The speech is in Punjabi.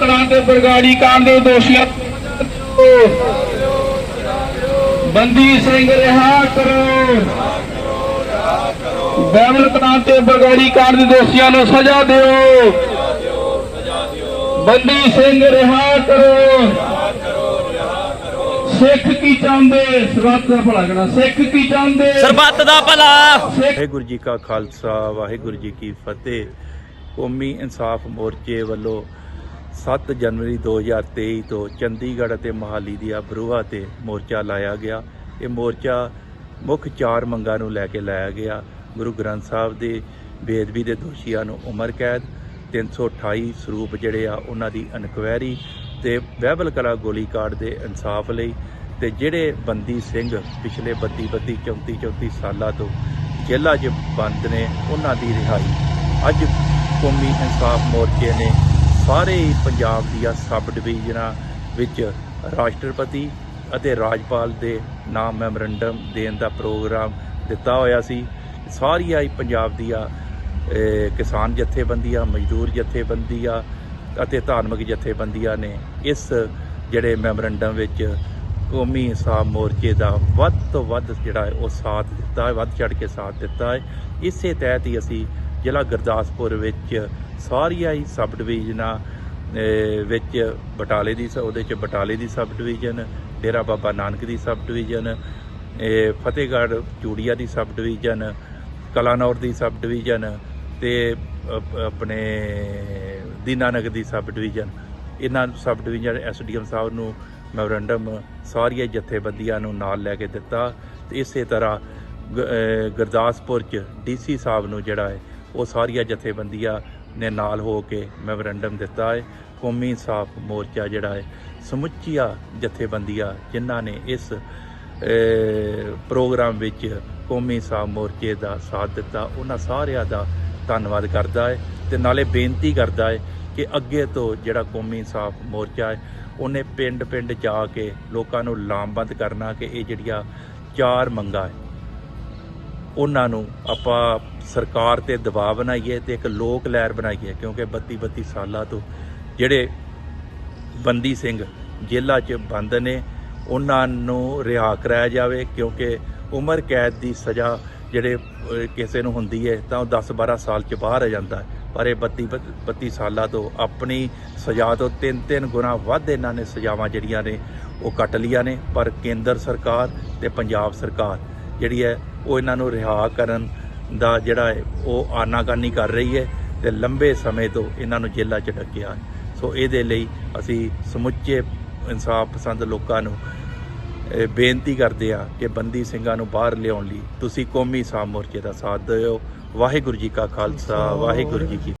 ਕਲਾਂ ਤੇ ਬਰਗਾੜੀ ਕਾਂਡ ਦੇ ਦੋਸ਼ੀਆਂ ਬੰਦੀ ਸਿੰਘ ਰਿਹਾ ਕਰੋ। ਬਹਿਮਲ ਕਲਾਂ ਤੇ ਬਰਗਾੜੀ ਕਾਂਡ ਦੇ ਦੋਸ਼ੀਆਂ ਨੂੰ ਸਜ਼ਾ ਦਿਓ। ਬੰਦੀ ਸਿੰਘ ਰਿਹਾ ਕਰੋ। ਸਿੱਖ ਕੀ ਚਾਹੁੰਦੇ? ਸਰਬੱਤ ਦਾ ਭਲਾ ਕਰਨਾ। ਸਿੱਖ ਕੀ ਚਾਹੁੰਦੇ? ਸਰਬੱਤ ਦਾ ਭਲਾ। ਵਾਹਿਗੁਰੂ ਜੀ ਕਾ ਖਾਲਸਾ ਵਾਹਿਗੁਰੂ ਜੀ ਕੀ ਫਤਿਹ। ਕੌਮੀ ਇਨਸਾਫ ਮੋਰਚੇ ਵੱਲੋਂ 7 ਜਨਵਰੀ 2023 ਤੋਂ ਚੰਡੀਗੜ੍ਹ ਅਤੇ ਮੋਹਾਲੀ ਦੀਆਂ ਬਰੂਹਾਂ ਤੇ ਮੋਰਚਾ ਲਾਇਆ ਗਿਆ। ਇਹ ਮੋਰਚਾ ਮੁੱਖ ਚਾਰ ਮੰਗਾਂ ਨੂੰ ਲੈ ਕੇ ਲਾਇਆ ਗਿਆ। ਗੁਰੂ ਗ੍ਰੰਥ ਸਾਹਿਬ ਦੇ ਬੇਦਬੀ ਦੇ ਦੋਸ਼ੀਆਂ ਨੂੰ ਉਮਰ ਕੈਦ 328 ਸਰੂਪ ਜਿਹੜੇ ਆ ਉਹਨਾਂ ਦੀ ਇਨਕੁਆਇਰੀ ਤੇ ਬਹਿਬਲ ਕਲਾ ਗੋਲੀकांड ਦੇ ਇਨਸਾਫ ਲਈ ਤੇ ਜਿਹੜੇ ਬੰਦੀ ਸਿੰਘ ਪਿਛਲੇ 32 32 34 34 ਸਾਲਾਂ ਤੋਂ ਜੇਲ੍ਹਾਂ 'ਚ ਬੰਦ ਨੇ, ਉਹਨਾਂ ਦੀ ਰਿਹਾਈ। ਅੱਜ ਕੌਮੀ ਇਨਸਾਫ ਮੋਰਚੇ ਨੇ ਸਾਰੇ ਹੀ ਪੰਜਾਬ ਦੀਆਂ ਸਬ ਡਿਵੀਜ਼ਨਾਂ ਵਿੱਚ ਰਾਸ਼ਟਰਪਤੀ ਅਤੇ ਰਾਜਪਾਲ ਦੇ ਨਾਮ ਮੈਮੋਰੰਡਮ ਦੇਣ ਦਾ ਪ੍ਰੋਗਰਾਮ ਦਿੱਤਾ ਹੋਇਆ ਸੀ। ਸਾਰੀਆਂ ਹੀ ਪੰਜਾਬ ਦੀਆਂ ਕਿਸਾਨ ਜਥੇਬੰਦੀਆਂ, ਮਜ਼ਦੂਰ ਜਥੇਬੰਦੀਆਂ ਅਤੇ ਧਾਰਮਿਕ ਜਥੇਬੰਦੀਆਂ ਨੇ ਇਸ ਜਿਹੜੇ ਮੈਮੋਰੰਡਮ ਵਿੱਚ ਕੌਮੀ ਇਨਸਾਫ ਮੋਰਚੇ ਦਾ ਵੱਧ ਤੋਂ ਵੱਧ ਜਿਹੜਾ ਹੈ ਉਹ ਸਾਥ ਦਿੱਤਾ ਹੈ, ਵੱਧ ਚੜ ਕੇ ਸਾਥ ਦਿੱਤਾ ਹੈ। ਇਸੇ ਤਹਿਤ ਹੀ ਅਸੀਂ ਜ਼ਿਲ੍ਹਾ ਗੁਰਦਾਸਪੁਰ ਵਿੱਚ ਸਾਰੀਆਂ ਹੀ ਸਬ ਡਿਵੀਜ਼ਨਾਂ ਵਿੱਚ ਬਟਾਲੇ ਦੀ ਸ- ਉਹਦੇ ਚ ਬਟਾਲੇ ਦੀ ਸਬ ਡਿਵੀਜ਼ਨ ਡੇਰਾ ਬਾਬਾ ਨਾਨਕ ਦੀ ਸਬ ਡਿਵੀਜ਼ਨ ਫਤਿਹਗੜ੍ਹ ਚੂੜੀਆ ਦੀ ਸਬ ਡਿਵੀਜ਼ਨ ਕਲਾਨੌਰ ਦੀ ਸਬ ਡਿਵੀਜ਼ਨ ਤੇ ਅਪ- ਆਪਣੇ ਦੀਨਾਨਗਰ ਦੀ ਸਬ ਡਿਵੀਜ਼ਨ ਇਹਨਾਂ ਸਬ ਡਿਵੀਜ਼ਨ ਐਸਡੀਐਮ ਸਾਹਿਬ ਨੂੰ ਮੈਮੋਰੰਡਮ ਸਾਰੀਆਂ ਜਥੇਬੰਦੀਆਂ ਨੂੰ ਨਾਲ ਲੈ ਕੇ ਦਿੱਤਾ ਤੇ ਇਸੇ ਤਰ੍ਹਾਂ ਗ- ਗੁਰਦਾਸਪੁਰ ਚ ਡੀਸੀ ਸਾਹਿਬ ਨੂੰ ਜਿਹੜਾ ਹੈ, ਉਹ ਸਾਰੀਆਂ ਜਥੇਬੰਦੀਆਂ ਨੇ ਨਾਲ ਹੋ ਕੇ ਮੈਮੋਰੰਡਮ ਦਿੱਤਾ ਹੈ। ਕੌਮੀ ਇਨਸਾਫ ਮੋਰਚਾ ਜਿਹੜਾ ਹੈ, ਸਮੁੱਚੀਆਂ ਜਥੇਬੰਦੀਆਂ ਜਿਨ੍ਹਾਂ ਨੇ ਇਸ ਪ੍ਰੋਗਰਾਮ ਵਿੱਚ ਕੌਮੀ ਇਨਸਾਫ ਮੋਰਚੇ ਦਾ ਸਾਥ ਦਿੱਤਾ, ਉਹਨਾਂ ਸਾਰਿਆਂ ਦਾ ਧੰਨਵਾਦ ਕਰਦਾ ਹੈ ਤੇ ਨਾਲੇ ਬੇਨਤੀ ਕਰਦਾ ਹੈ ਕਿ ਅੱਗੇ ਤੋਂ ਜਿਹੜਾ ਕੌਮੀ ਇਨਸਾਫ ਮੋਰਚਾ ਹੈ, ਉਹਨੇ ਪਿੰਡ-ਪਿੰਡ ਜਾ ਕੇ ਲੋਕਾਂ ਨੂੰ ਲਾਮਬੰਦ ਕਰਨਾ ਕਿ ਇਹ ਜਿਹੜੀਆਂ ਚਾਰ ਮੰਗਾਂ ਹੈ, ਉਹਨਾਂ ਨੂੰ ਆਪਾਂ ਸਰਕਾਰ ਤੇ ਦਬਾਅ ਬਣਾਈਏ ਤੇ ਇੱਕ ਲੋਕ ਲਹਿਰ ਬਣਾਈਏ, ਕਿਉਂਕਿ 32 32 ਸਾਲਾਂ ਤੋਂ ਜਿਹੜੇ ਬੰਦੀ ਸਿੰਘ ਜੇਲ੍ਹਾਂ 'ਚ ਬੰਦ ਨੇ, ਉਹਨਾਂ ਨੂੰ ਰਿਹਾ ਕਰਾਇਆ ਜਾਵੇ, ਕਿਉਂਕਿ ਉਮਰ ਕੈਦ ਦੀ ਸਜ਼ਾ ਜਿਹੜੇ ਕਿਸੇ ਨੂੰ ਹੁੰਦੀ ਹੈ, ਤਾਂ ਉਹ 10 12 ਸਾਲ 'ਚ ਬਾਹਰ ਆ ਜਾਂਦਾ ਹੈ। ਪਰ ਇਹ 32 32 ਸਾਲਾਂ ਤੋਂ ਆਪਣੀ ਸਜ਼ਾ ਤੋਂ ਤਿੰਨ ਤਿੰਨ ਗੁਣਾ ਵੱਧ ਇਹਨਾਂ ਨੇ ਸਜ਼ਾਵਾਂ ਜਿਹੜੀਆਂ ਨੇ ਉਹ ਕੱਟ ਲੀਆਂ ਨੇ। ਪਰ ਕੇਂਦਰ ਸਰਕਾਰ ਤੇ ਪੰਜਾਬ ਸਰਕਾਰ ਜਿਹੜੀ ਹੈ ਉਹ ਇਹਨਾਂ ਨੂੰ ਰਿਹਾ ਕਰਨ ਦਾ ਜਿਹੜਾ ਹੈ ਉਹ ਆਨਾਕਾਨੀ ਕਰ ਰਹੀ ਹੈ ਤੇ ਲੰਬੇ ਸਮੇਂ ਤੋਂ ਇਹਨਾਂ ਨੂੰ ਜੇਲ੍ਹਾਂ 'ਚ ਡੱਕਿਆ। ਸੋ ਇਹਦੇ ਲਈ ਅਸੀਂ ਸਮੁੱਚੇ ਇਨਸਾਫ ਪਸੰਦ ਲੋਕਾਂ ਨੂੰ ਬੇਨਤੀ ਕਰਦੇ ਆ ਕਿ ਬੰਦੀ ਸਿੰਘਾਂ ਨੂੰ ਬਾਹਰ ਲਿਆਉਣ ਲਈ ਤੁਸੀਂ ਕੌਮੀ ਇਨਸਾਫ ਮੋਰਚੇ ਦਾ ਸਾਥ ਦਿਓ। ਵਾਹਿਗੁਰੂ ਜੀ ਕਾ ਖਾਲਸਾ ਵਾਹਿਗੁਰੂ ਜੀ ਕੀ